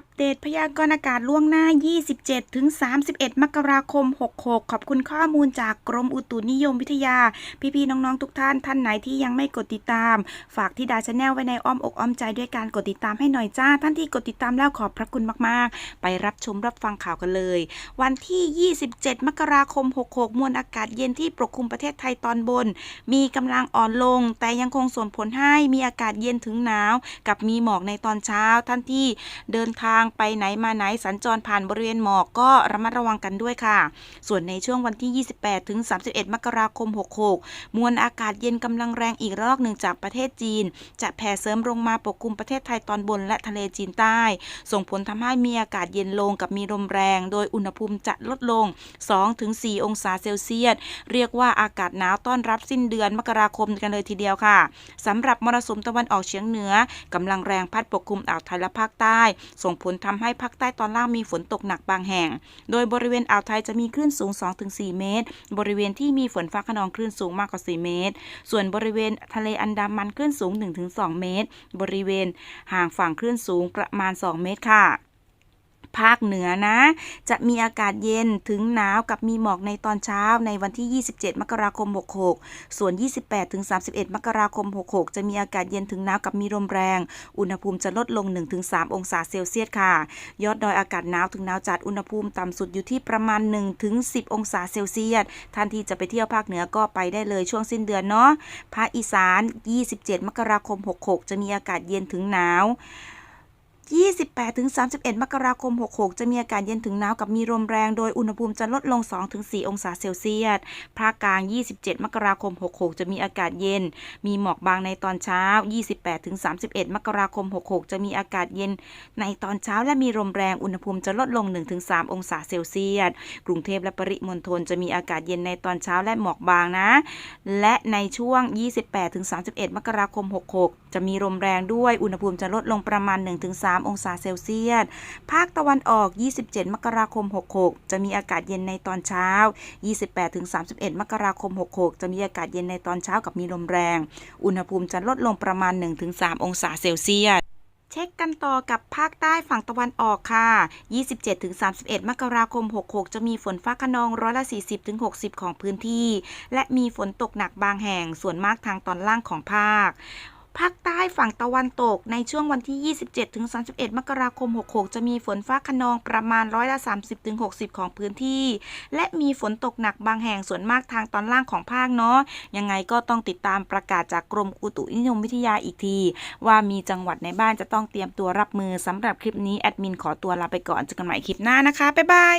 อัปเดตพยากรณ์อากาศล่วงหน้า 27 ถึง 31 มกราคม 66 ขอบคุณข้อมูลจากกรมอุตุนิยมวิทยา พี่ๆ น้องๆ ทุกท่าน ท่านไหนที่ยังไม่กดติดตาม ฝากที่ดาชาแนลไว้ในอ้อมอกอ้อมใจด้วยการกดติดตามให้หน่อยจ้า ท่านที่กดติดตามแล้วขอบพระคุณมากๆ ไปรับชมรับฟังข่าวกันเลย วันที่ 27 มกราคม 66 มวลอากาศเย็นที่ปกคลุมประเทศไทยตอนบน มีกำลังอ่อนลง แต่ยังคงส่งผลให้มีอากาศเย็นถึงหนาว กับมีหมอกในตอนเช้า ท่านที่เดินทางางไปไหนมาไหนสัญจรผ่านบริเวณหมอกก็ระมัดระวังกันด้วยค่ะ ส่วนในช่วงวันที่ 28 ถึง 31 มกราคม 66 มวลอากาศเย็นกำลังแรงอีกระลอกหนึ่งจากประเทศจีน จะแผ่เสริมลงมาปกคลุมประเทศไทยตอนบนและทะเลจีนใต้ ส่งผลทำให้มีอากาศเย็นลงกับมีลมแรง โดยอุณหภูมิจะลดลง 2-4 องศาเซลเซียส เรียกว่าอากาศหนาวต้อนรับสิ้นเดือนมกราคมกันเลยทีเดียวค่ะสำหรับมรสุมตะวันออกเฉียงเหนือกำลังแรงพัดปกคลุมอ่าวไทยและภาคใต้ ส่งผลทำให้ภาคใต้ตอนล่างมีฝนตกหนักบางแห่ง โดยบริเวณอ่าวไทยจะมีคลื่นสูง 2-4 เมตร บริเวณที่มีฝนฟ้าขนองคลื่นสูงมากกว่า 4 เมตร ส่วนบริเวณทะเลอันดามันคลื่นสูง 1-2 เมตร บริเวณห่างฝั่งคลื่นสูงประมาณ 2 เมตรค่ะ ภาคเหนือนะ จะมีอากาศเย็นถึงหนาวกับมีหมอกในตอนเช้าในวันที่ 27 มกราคม 66 ส่วน 28 ถึง 31 มกราคม 66 จะมีอากาศเย็นถึงหนาวกับมีลมแรง อุณหภูมิจะลดลง 1-3 องศาเซลเซียสค่ะ ยอดดอยอากาศหนาวถึงหนาวจัด อุณหภูมิต่ำสุดอยู่ที่ประมาณ 1-10 องศาเซลเซียส ท่านที่จะไปเที่ยวภาคเหนือก็ไปได้เลยช่วงสิ้นเดือนเนาะ ภาคอีสาน 27 มกราคม 66 จะมีอากาศเย็นถึงหนาว 28-31 มกราคม 66 จะมีอากาศเย็นถึงหนาวกับมีลมแรง โดยอุณหภูมิจะลดลง 2-4 องศาเซลเซียส ภาคกลาง 27 มกราคม 66 จะมีอากาศเย็น มีหมอกบางในตอนเช้า 28-31 มกราคม 66 จะมีอากาศเย็นในตอนเช้าและมีลมแรง อุณหภูมิจะลดลง 1-3 องศาเซลเซียส กรุงเทพและปริมณฑลจะมีอากาศเย็นในตอนเช้าและหมอกบางนะ และในช่วง 28-31 มกราคม 66 จะมีลมแรงด้วย อุณหภูมิจะลดลงประมาณ 1-3องศาเซลเซียส ภาคตะวันออก 27 มกราคม 66 จะมีอากาศเย็นในตอนเช้า 28-31 มกราคม 66 จะมีอากาศเย็นในตอนเช้ากับมีลมแรง อุณหภูมิจะลดลงประมาณ 1-3 องศาเซลเซียสเช็คกันต่อกับภาคใต้ฝั่งตะวันออกค่ะ 27-31 มกราคม 66 จะมีฝนฟ้าขนองร้อยละ 40-60 ของพื้นที่ และมีฝนตกหนักบางแห่งส่วนมากทางตอนล่างของภาค ภาคใต้ฝั่งตะวันตกในช่วงวันที่ 27-31 มกราคม 66 จะมีฝนฟ้าขนองประมาณร้อยละ 30-60 ของพื้นที่ และมีฝนตกหนักบางแห่งส่วนมากทางตอนล่างของภาคเนาะ ยังไงก็ต้องติดตามประกาศจากกรมอุตุนิยมวิทยาอีกที ว่ามีจังหวัดในบ้านจะต้องเตรียมตัวรับมือสำหรับคลิปนี้แอดมินขอตัวลาไปก่อนเจอกันใหม่คลิปหน้านะคะ บ๊ายบาย